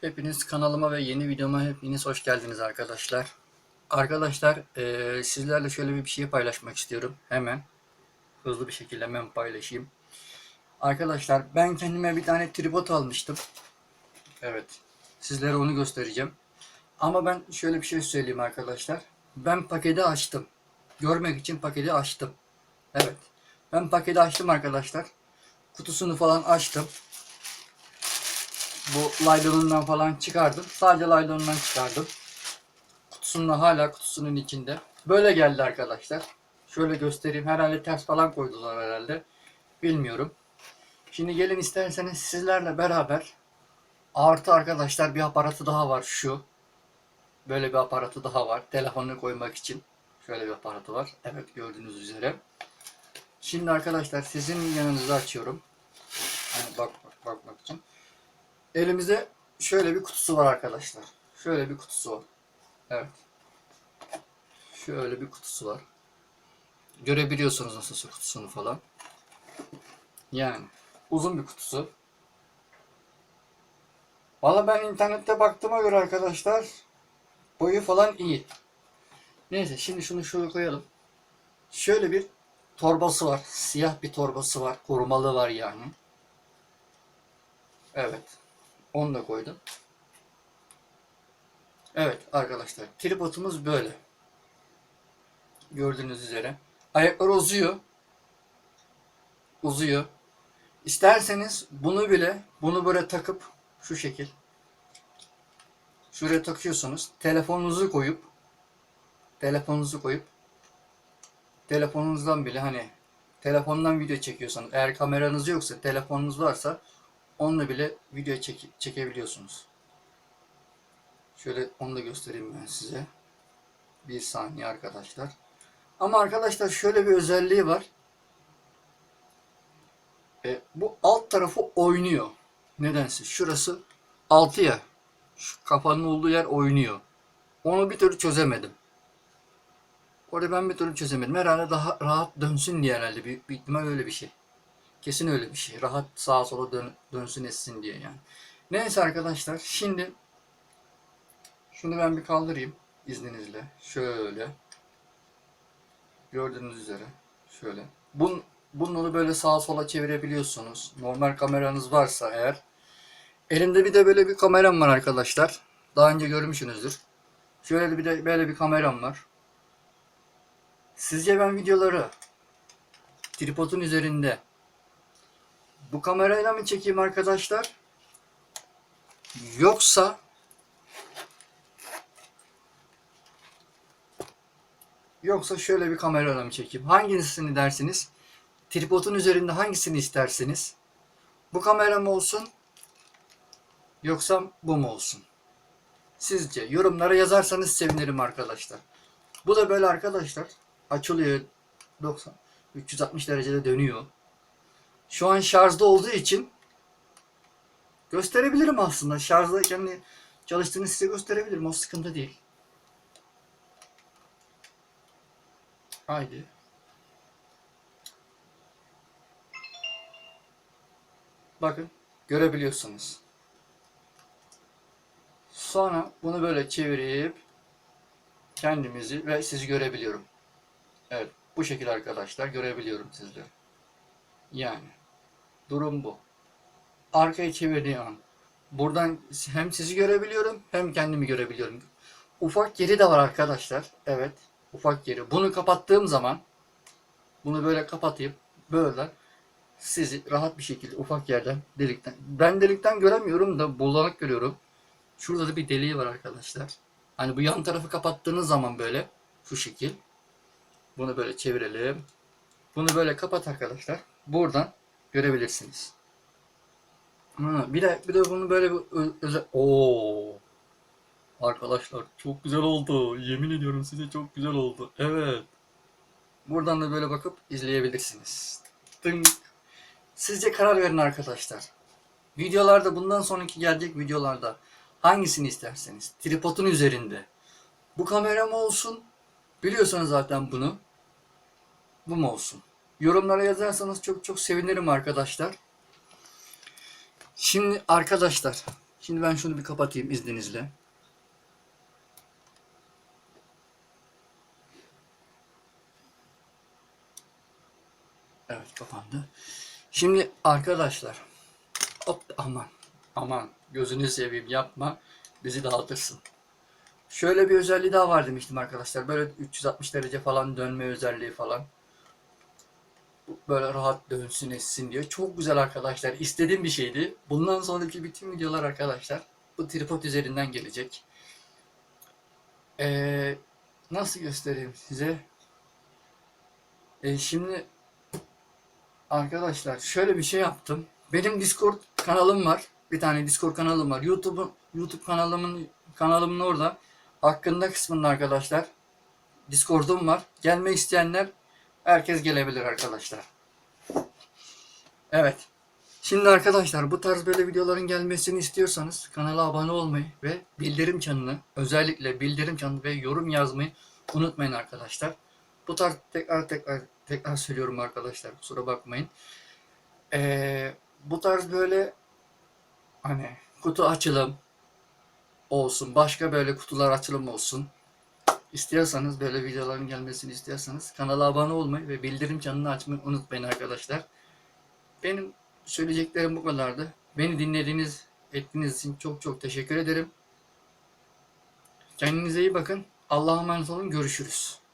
Hepiniz kanalıma ve yeni videoma hepiniz hoş geldiniz arkadaşlar. Arkadaşlar eee, sizlerle şöyle bir şey paylaşmak istiyorum. Hemen hızlı bir şekilde hemen paylaşayım. Arkadaşlar ben kendime bir tane tripod almıştım. Evet. Sizlere onu göstereceğim. Ama ben şöyle bir şey söyleyeyim arkadaşlar. Ben paketi açtım. Görmek için paketi açtım. Evet. Ben paketi açtım arkadaşlar. Kutusunu falan açtım bu laylonundan falan çıkardım. Sadece laylonundan çıkardım. Kutusunda hala kutusunun içinde. Böyle geldi arkadaşlar. Şöyle göstereyim. Herhalde ters falan koydular herhalde. Bilmiyorum. Şimdi gelin isterseniz sizlerle beraber artı arkadaşlar bir aparatı daha var şu. Böyle bir aparatı daha var. Telefonunu koymak için. Şöyle bir aparatı var. Evet gördüğünüz üzere. Şimdi arkadaşlar sizin yanınızda açıyorum. Hani bak, bak bakmak için. Elimizde şöyle bir kutusu var arkadaşlar. Şöyle bir kutusu var. Evet. Şöyle bir kutusu var. Görebiliyorsunuz nasıl kutusunu falan. Yani uzun bir kutusu. Valla ben internette baktığıma göre arkadaşlar boyu falan iyi. Neyse şimdi şunu şöyle koyalım. Şöyle bir torbası var. Siyah bir torbası var. Korumalı var yani. Evet. Onu da koydum. Evet arkadaşlar tripodumuz böyle. Gördüğünüz üzere. Ayaklar uzuyor. Uzuyor. İsterseniz bunu bile bunu böyle takıp şu şekil şuraya takıyorsunuz. Telefonunuzu koyup telefonunuzu koyup telefonunuzdan bile hani telefondan video çekiyorsanız eğer kameranız yoksa telefonunuz varsa onunla bile video çek çekebiliyorsunuz. Şöyle onu da göstereyim ben size. Bir saniye arkadaşlar. Ama arkadaşlar şöyle bir özelliği var. E, bu alt tarafı oynuyor. Nedense. Şurası altı ya. Şu kafanın olduğu yer oynuyor. Onu bir türlü çözemedim. Orada ben bir türlü çözemedim. Herhalde daha rahat dönsün diye herhalde. Büyük bir ihtimal öyle bir şey. Kesin öyle bir şey. Rahat sağa sola dön, dönsün etsin diye yani. Neyse arkadaşlar şimdi şunu ben bir kaldırayım izninizle. Şöyle. Gördüğünüz üzere. Şöyle. Bun, bunu böyle sağa sola çevirebiliyorsunuz. Normal kameranız varsa eğer. Elimde bir de böyle bir kameram var arkadaşlar. Daha önce görmüşsünüzdür. Şöyle bir de böyle bir kameram var. Sizce ben videoları tripodun üzerinde bu kamerayla mı çekeyim arkadaşlar? Yoksa Yoksa şöyle bir kamerayla mı çekeyim? Hangisini dersiniz? Tripodun üzerinde hangisini istersiniz? Bu kamera mı olsun? Yoksa bu mu olsun? Sizce yorumlara yazarsanız sevinirim arkadaşlar. Bu da böyle arkadaşlar. Açılıyor 90 360 derecede dönüyor. Şu an şarjda olduğu için gösterebilirim aslında. Şarjdayken de çalıştığını size gösterebilirim. O sıkıntı değil. Haydi. Bakın görebiliyorsunuz. Sonra bunu böyle çevirip kendimizi ve sizi görebiliyorum. Evet bu şekilde arkadaşlar görebiliyorum sizleri. Yani durum bu. Arkaya çevirdiğim an buradan hem sizi görebiliyorum hem kendimi görebiliyorum. Ufak yeri de var arkadaşlar. Evet ufak yeri. Bunu kapattığım zaman bunu böyle kapatayım böyle sizi rahat bir şekilde ufak yerden delikten ben delikten göremiyorum da bulanık görüyorum. Şurada da bir deliği var arkadaşlar. Hani bu yan tarafı kapattığınız zaman böyle şu şekil. Bunu böyle çevirelim. Bunu böyle kapat arkadaşlar. Buradan görebilirsiniz. Ha, bir de bir de bunu böyle özel Oo. Arkadaşlar çok güzel oldu. Yemin ediyorum size çok güzel oldu. Evet. Buradan da böyle bakıp izleyebilirsiniz. Ding. Sizce karar verin arkadaşlar. Videolarda bundan sonraki gelecek videolarda hangisini isterseniz tripodun üzerinde bu kamera mı olsun biliyorsanız zaten bunu bu mu olsun yorumlara yazarsanız çok çok sevinirim arkadaşlar şimdi arkadaşlar Şimdi ben şunu bir kapatayım izninizle. Evet kapandı. Şimdi arkadaşlar hop aman aman gözünü seveyim yapma bizi dağıtırsın. Şöyle bir özelliği daha var demiştim arkadaşlar. Böyle 360 derece falan dönme özelliği falan. Böyle rahat dönsün etsin diye. Çok güzel arkadaşlar. İstediğim bir şeydi. Bundan sonraki bütün videolar arkadaşlar bu tripod üzerinden gelecek. Ee, nasıl göstereyim size? Ee, şimdi arkadaşlar şöyle bir şey yaptım. Benim Discord kanalım var. Bir tane Discord kanalım var. YouTube'un YouTube kanalımın kanalımın orada hakkında kısmında arkadaşlar Discord'um var. Gelmek isteyenler herkes gelebilir arkadaşlar. Evet. Şimdi arkadaşlar bu tarz böyle videoların gelmesini istiyorsanız kanala abone olmayı ve bildirim çanını özellikle bildirim çanını ve yorum yazmayı unutmayın arkadaşlar. Bu tarz tekrar tekrar tekrar söylüyorum arkadaşlar kusura bakmayın. Ee, bu tarz böyle hani kutu açılım olsun başka böyle kutular açılım olsun. İstiyorsanız böyle videoların gelmesini istiyorsanız kanala abone olmayı ve bildirim çanını açmayı unutmayın arkadaşlar. Benim söyleyeceklerim bu kadardı. Beni dinlediğiniz, ettiğiniz için çok çok teşekkür ederim. Kendinize iyi bakın. Allah'a emanet olun. Görüşürüz.